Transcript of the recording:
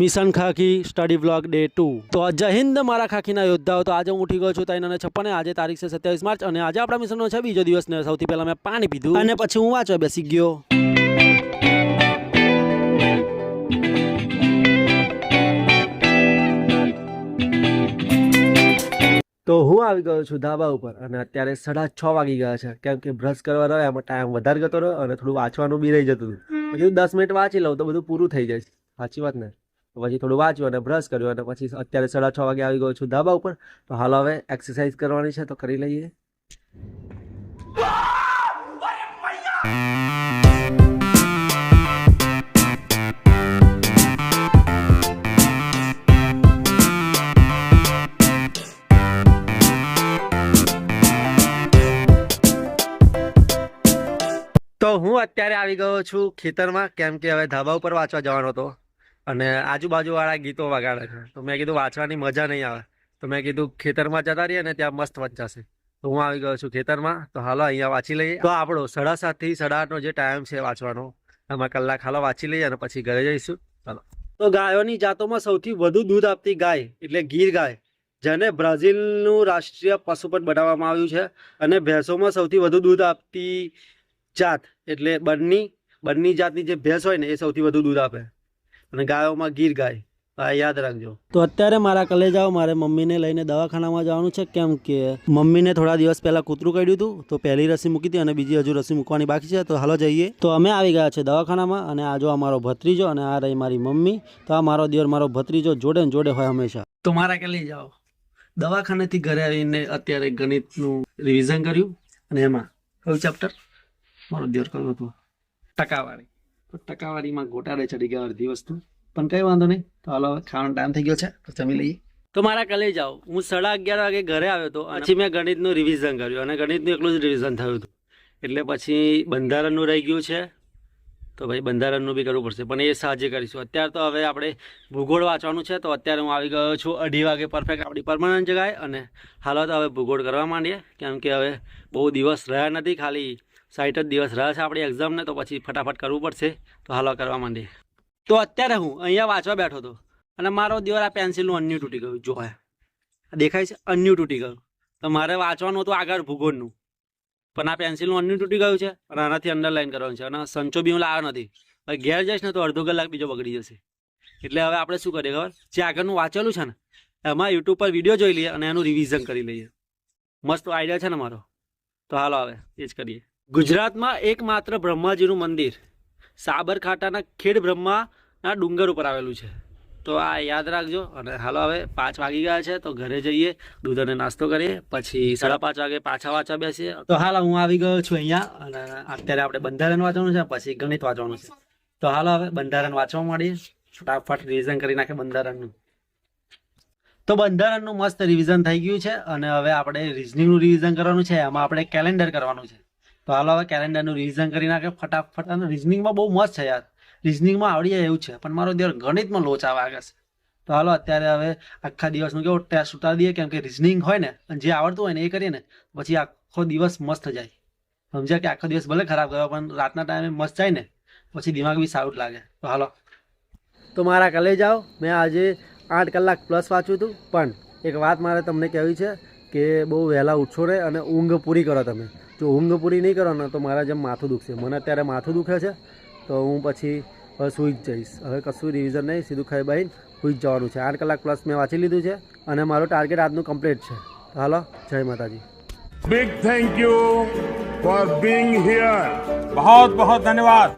Mission Khakhi study blog day two તો જય હિન્દ મારા ખાખીના યોદ્ધાઓ. તો આજે હું ઉઠી ગયો છું અને છપ્પને. આજે તારીખ છે સત્યાવીસ માર્ચ અને આજે આપણા મિશનનો છે બીજો દિવસ ને સૌથી પહેલા મેં પાણી પીધું અને પછી હું વાંચવા બેસી ગયો. તો હું આવી ગયો છું ધાબા ઉપર અને અત્યારે સાડા છ વાગી ગયા છે. કેમ કે બ્રશ કરવા રહ્યો, એમાં ટાઈમ વધારે જતો રહ્યો અને થોડું વાંચવાનું બી રહી જતું હતું. પછી દસ મિનિટ વાંચી લઉં તો બધું પૂરું થઈ જાય. સાચી વાત ને? પછી થોડું વાંચ્યું અને બ્રશ કર્યું અને પછી અત્યારે સાડા છ વાગે આવી ગયો છું ધાબા ઉપર. તો હાલ હવે એક્સરસાઇઝ કરવાની છે તો કરી લઈએ. તો હું અત્યારે આવી ગયો છું ખેતરમાં, કેમ કે હવે ધાબા ઉપર વાંચવા જવાનો હતો. અને આજુબાજુવાળા ગીતો વગાડે છે. તો મેં કીધું, વાંચવાની મજા નહીં આવે. તો મેં કીધું, ખેતરમાં જતા રહીએ ને ત્યાં મસ્ત વંચાશે તો હું આવી ગયો છું ખેતરમાં. તો હાલો, અહીંયા વાંચી લઈએ. તો આપણો સાડા સાતથી સાડા આઠનો જે ટાઈમ છે વાંચવાનો, એમાં કલાક હાલો વાંચી લઈએ અને પછી ઘરે જઈશું. ચાલો. તો ગાયોની જાતોમાં સૌથી વધુ દૂધ આપતી ગાય એટલે ગીર ગાય, જેને બ્રાઝિલનું રાષ્ટ્રીય પશુપત બનાવવામાં આવ્યું છે. અને ભેંસોમાં સૌથી વધુ દૂધ આપતી જાત એટલે બન્ની. બન્ની જાતની જે ભેંસ હોય ને, એ સૌથી વધુ દૂધ આપે. અને ગાયોમાં ગીર ગાય. આ યાદ રાખજો. તો અત્યારે મારા કલેજાઓ મારે મમ્મીને લઈને દવાખાનામાં જવાનું છે. કેમ કે મમ્મીને થોડા દિવસ પહેલાં કૂતરું કાઢ્યું હતું તો પહેલી રસી મૂકી હતી અને બીજી હજુ રસી મૂકવાની બાકી છે. તો હાલો જઈએ. તો અમે આવી ગયા છે દવાખાનામાં અને આ જો અમારો ભત્રીજો અને આ રહી મારી મમ્મી તો આ મારો દિયર મારો ભત્રીજો જોડે ને જોડે હોય હંમેશા. તો મારા કે લઈ જાઓ દવાખાનેથી ઘરે આવીને અત્યારે ગણિતનું રિવિઝન કર્યું. અને એમાં કયું ચેપ્ટર મારો દિયર કયું હતું? ટકાવારી. તો ટકાવારીમાં ગોટાળે ચડી ગયા અડધી વસ્તુ. પણ કઈ વાંધો નહીં. તો હાલો ખાવાનો ટાઈમ થઈ ગયો છે. તો જમી લઈએ. તો મારા કલે જાઓ. હું સાડા અગિયાર વાગે ઘરે આવ્યો હતો. પછી મેં ગણિતનું રિવિઝન કર્યું અને ગણિતનું એકલું જ રિવિઝન થયું હતું. એટલે પછી બંધારણનું રહી ગયું છે. તો ભાઈ બંધારણનું બી કરવું પડશે. પણ એ સાંજે કરીશું. અત્યારે તો હવે આપણે ભૂગોળ વાંચવાનું છે. તો અત્યારે હું આવી ગયો છું અઢી વાગે પરફેક્ટ આપણી પરમાનન્ટ જગાએ. અને હાલો તો હવે ભૂગોળ કરવા માંડીએ. કેમ કે હવે બહુ દિવસ રહ્યા નથી ખાલી. સાઠ જ દિવસ રહે છે આપણી એક્ઝામને તો પછી ફટાફટ કરવું પડશે. તો હાલો કરવા માંડીએ. તો અત્યારે હું અહીંયા વાંચવા બેઠો હતો. અને મારો દિવસ આ પેન્સિલનું અન્યું તૂટી ગયું. જો દેખાય છે? અન્યું તૂટી ગયું. તો મારે વાંચવાનું હતું આગળ ભૂગોળનું. પણ આ પેન્સિલનું અન્યું તૂટી ગયું છે અને આનાથી અંડરલાઈન કરવાનું છે. અને સંચો બી હું લાવ્યો નથી. હવે ઘેર જઈશ ને તો અડધો કલાક બીજો બગડી જશે. એટલે હવે આપણે શું કરીએ ખબર? જે આગળનું વાંચેલું છે ને, એમાં યુટ્યુબ પર વીડિયો જોઈ લઈએ અને એનું રિવિઝન કરી લઈએ. મસ્ત આઈડિયા છે ને મારો. તો હાલો હવે, એ જ કરીએ. ગુજરાતમાં એકમાત્ર બ્રહ્માજીનું મંદિર, સાબરકાંઠાના ખેડ બ્રહ્માના ડુંગર ઉપર આવેલું છે. તો આ યાદ રાખજો અને હાલો હવે પાંચ વાગી ગયા છે, તો ઘરે જઈએ, દૂધ અને નાસ્તો કરીએ, પછી સાડા પાંચ વાગે પાછા વાંચવા બેસીએ. તો હાલ, હું આવી ગયો છું અહીંયા અને અત્યારે આપણે બંધારણ વાંચવાનું છે, પછી ગણિત વાંચવાનું છે. તો હાલો, હવે બંધારણ વાંચવા માંડીએ. ફટાફટ રિવિઝન કરી નાખે બંધારણનું. તો બંધારણનું મસ્ત રિવિઝન થઈ ગયું છે અને હવે આપણે રિઝનિંગનું રિવિઝન કરવાનું છે, એમાં આપણે કેલેન્ડર કરવાનું છે. તો હાલો હવે કેલેન્ડરનું રિવિઝન કરી નાખે, ફટાફટ. અને રિઝનિંગમાં બહુ મસ્ત છે યાર. રિઝનિંગમાં આવડી જાય એવું છે, પણ મારો દિવસ ગણિતમાં લોચ આવે આગળ. છે તો હાલો અત્યારે હવે આખા દિવસનું કેવો ટેસ્ટ ઉતારી દઈએ, કેમ કે રિઝનિંગ હોય ને, અને જે આવડતું હોય ને એ કરીએ ને, પછી આખો દિવસ મસ્ત જાય. સમજ્યા કે આખો દિવસ ભલે ખરાબ ગયો, પણ રાતના ટાઈમે મસ્ત જાય ને, પછી દિમાગ બી સારું લાગે. તો હાલો. તો મારા કલે જાઓ મેં આજે આઠ કલાક પ્લસ વાંચ્યું હતું, પણ એક વાત મારે તમને કહેવી છે. કે બહુ વહેલા ઉઠશો રહે અને ઊંઘ પૂરી કરો તમે. જો ઊંઘ પૂરી નહીં કરો ને તો મારા જેમ માથું દુખશે. મને અત્યારે માથું દુખે છે, તો હું પછી હવે સૂઈ જ જઈશ. હવે કશું રિવિઝન નહીં, સીધું ખાઈ બાઈને સૂઈ જ જવાનું છે. આઠ કલાક પ્લસ મેં વાંચી લીધું છે અને મારું ટાર્ગેટ આજનું કમ્પ્લીટ છે. હાલો, જય માતાજી. Big thank you for being here બહુ બહુ ધન્યવાદ.